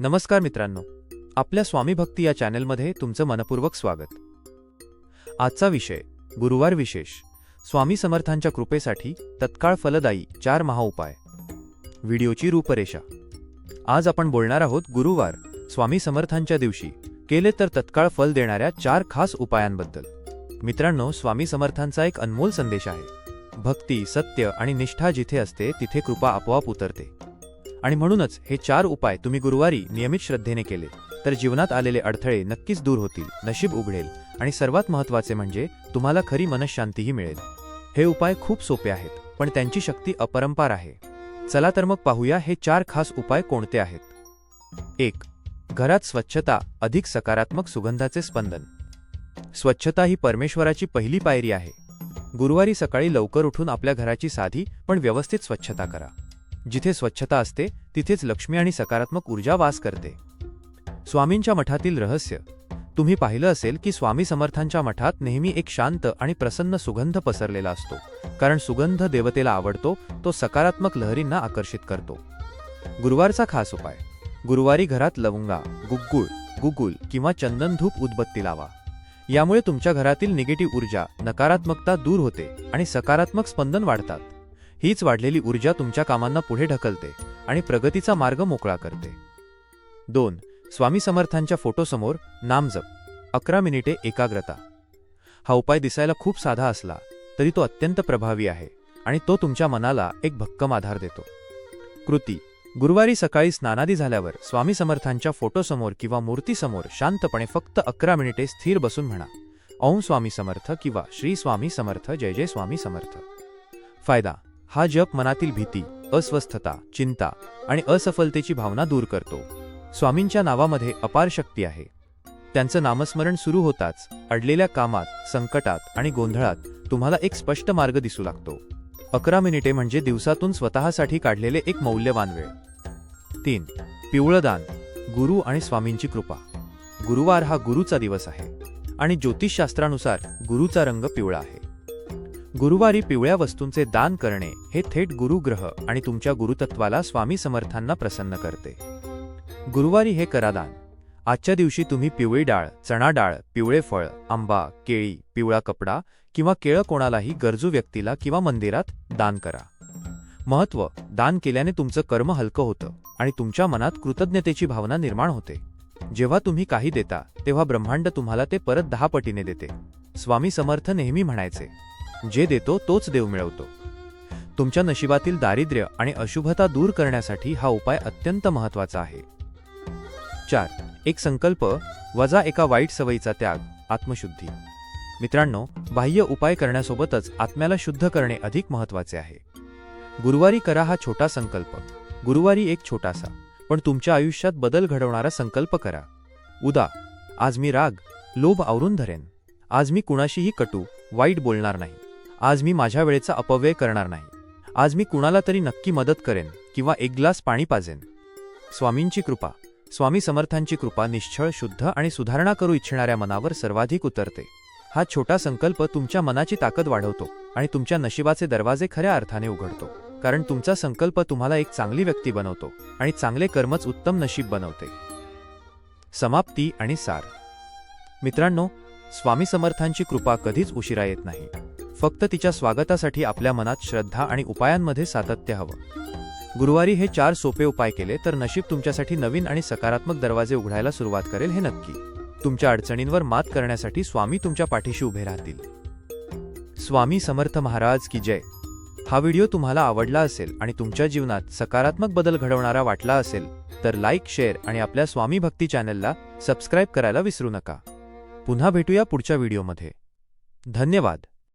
नमस्कार मित्रांनो. आपल्या स्वामी भक्ती या चॅनेलमध्ये तुमचं मनपूर्वक स्वागत. आजचा विषय गुरुवार विशेष. स्वामी समर्थांच्या कृपेसाठी तत्काळ फलदायी चार महाउपाय व्हिडिओची रूपरेषा. आज आपण बोलणार आहोत गुरुवार स्वामी समर्थांच्या दिवशी केले तर तत्काळ फल देणाऱ्या चार खास उपायांबद्दल. मित्रांनो स्वामी समर्थांचा एक अनमोल संदेश आहे. भक्ती सत्य आणि निष्ठा जिथे असते तिथे कृपा आपोआप उतरते. आणि म्हणूनच हे चार उपाय तुम्ही गुरुवारी नियमित श्रद्धेने केले तर जीवनात आलेले अडथळे नक्कीच दूर होतील नशीब उघडेल आणि सर्वात महत्त्वाचे म्हणजे तुम्हाला खरी मनशांतीही मिळेल. हे उपाय खूप सोपे आहेत पण त्यांची शक्ती अपरंपार आहे. चला तर मग पाहूया हे चार खास उपाय कोणते आहेत. एक घरात स्वच्छता अधिक सकारात्मक सुगंधाचे स्पंदन. स्वच्छता ही परमेश्वराची पहिली पायरी आहे. गुरुवारी सकाळी लवकर उठून आपल्या घराची साधी पण व्यवस्थित स्वच्छता करा. जिथे स्वच्छता असते तिथेच लक्ष्मी आणि सकारात्मक ऊर्जा वास करते. स्वामींच्या मठातील रहस्य. तुम्ही पाहिलं असेल की स्वामी समर्थांच्या मठात नेहमी एक शांत आणि प्रसन्न सुगंध पसरलेला असतो कारण सुगंध देवतेला आवडतो तो सकारात्मक लहरींना आकर्षित करतो. गुरुवारचा खास उपाय. गुरुवारी घरात लवंगा गुग्गुळ गुगुल किंवा चंदन धूप उदबत्ती लावा. यामुळे तुमच्या घरातील निगेटिव्ह ऊर्जा नकारात्मकता दूर होते आणि सकारात्मक स्पंदन वाढतात. हीच वाढलेली ऊर्जा तुमच्या कामांना पुढे ढकलते आणि प्रगतीचा मार्ग मोकळा करते. दोन स्वामी समर्थांच्या फोटोसमोर नामजप अकरा मिनिटे एकाग्रता. हा उपाय दिसायला खूप साधा असला तरी तो अत्यंत प्रभावी आहे आणि तो तुमच्या मनाला एक भक्कम आधार देतो. कृती. गुरुवारी सकाळी स्नानादी झाल्यावर स्वामी समर्थांच्या फोटोसमोर किंवा मूर्तीसमोर शांतपणे फक्त अकरा मिनिटे स्थिर बसून म्हणा. ओम स्वामी समर्थ किंवा श्री स्वामी समर्थ जय जय स्वामी समर्थ. फायदा. हा जप मनातील भीती अस्वस्थता चिंता आणि असफलतेची भावना दूर करतो. स्वामींच्या नावामध्ये अपार शक्ती आहे. त्यांचं नामस्मरण सुरू होताच अडलेल्या कामात संकटात आणि गोंधळात तुम्हाला एक स्पष्ट मार्ग दिसू लागतो. अकरा मिनिटे म्हणजे दिवसातून स्वतःसाठी काढलेले एक मौल्यवान वेळ. तीन पिवळदान गुरु आणि स्वामींची कृपा. गुरुवार हा गुरुचा दिवस आहे आणि ज्योतिषशास्त्रानुसार गुरुचा रंग पिवळा आहे. गुरुवारी पिवळ्या वस्तूंचे दान करणे हे थेट गुरुग्रह आणि तुमच्या गुरुतत्वाला स्वामी समर्थांना प्रसन्न करते. गुरुवारी हे करादान आजच्या दिवशी तुम्ही पिवळी डाळ चणा डाळ पिवळे फळ आंबा केळी पिवळा कपडा किंवा केळं कोणालाही गरजू व्यक्तीला किंवा मंदिरात दान करा. महत्त्व दान केल्याने तुमचं कर्म हलकं होतं आणि तुमच्या मनात कृतज्ञतेची भावना निर्माण होते. जेव्हा तुम्ही काही देता तेव्हा ब्रह्मांड तुम्हाला ते परत दहा पटीने देते. स्वामी समर्थ नेहमी म्हणायचे जे देतो तोच देव मिळवतो. तुमच्या नशिबातील दारिद्र्य आणि अशुभता दूर करण्यासाठी हा उपाय अत्यंत महत्त्वाचा आहे. चार एक संकल्प वजा एका वाईट सवयीचा त्याग आत्मशुद्धी. मित्रांनो बाह्य उपाय करण्यासोबतच आत्म्याला शुद्ध करणे अधिक महत्त्वाचे आहे. गुरुवारी करा हा छोटा संकल्प. गुरुवारी एक छोटासा पण तुमच्या आयुष्यात बदल घडवणारा संकल्प करा. उदा आज मी राग लोभ आवरून धरेन. आज मी कुणाशीही कटू वाईट बोलणार नाही. आज मी माझ्या वेळेचा अपव्यय करणार नाही. आज मी कुणाला तरी नक्की मदत करेन किंवा एक ग्लास पाणी पाजेन. स्वामींची कृपा स्वामी समर्थांची कृपा निश्चळ शुद्ध आणि सुधारणा करू इच्छिणाऱ्या मनावर सर्वाधिक उतरते. हा छोटा संकल्प तुमच्या मनाची ताकद वाढवतो आणि तुमच्या नशिबाचे दरवाजे खऱ्या अर्थाने उघडतो. कारण तुमचा संकल्प तुम्हाला एक चांगली व्यक्ती बनवतो आणि चांगले कर्मच उत्तम नशीब बनवते. समाप्ती आणि सार. मित्रांनो स्वामी समर्थांची कृपा कधीच उशिरा येत नाही. फक्त तिच्या स्वागतासाठी आपल्या मनात श्रद्धा आणि उपायांमध्ये सातत्य हवं. गुरुवारी हे चार सोपे उपाय केले तर नशीब तुमच्यासाठी नवीन आणि सकारात्मक दरवाजे उघडायला सुरुवात करेल हे नक्की. तुमच्या अडचणींवर मात करण्यासाठी स्वामी तुमच्या पाठीशी उभे राहतील. स्वामी समर्थ महाराज की जय. हा व्हिडिओ तुम्हाला आवडला असेल आणि तुमच्या जीवनात सकारात्मक बदल घडवणारा वाटला असेल तर लाईक शेअर आणि आपल्या स्वामी भक्ती चॅनलला सबस्क्राईब करायला विसरू नका. पुन्हा भेटूया पुढच्या व्हिडिओमध्ये. धन्यवाद.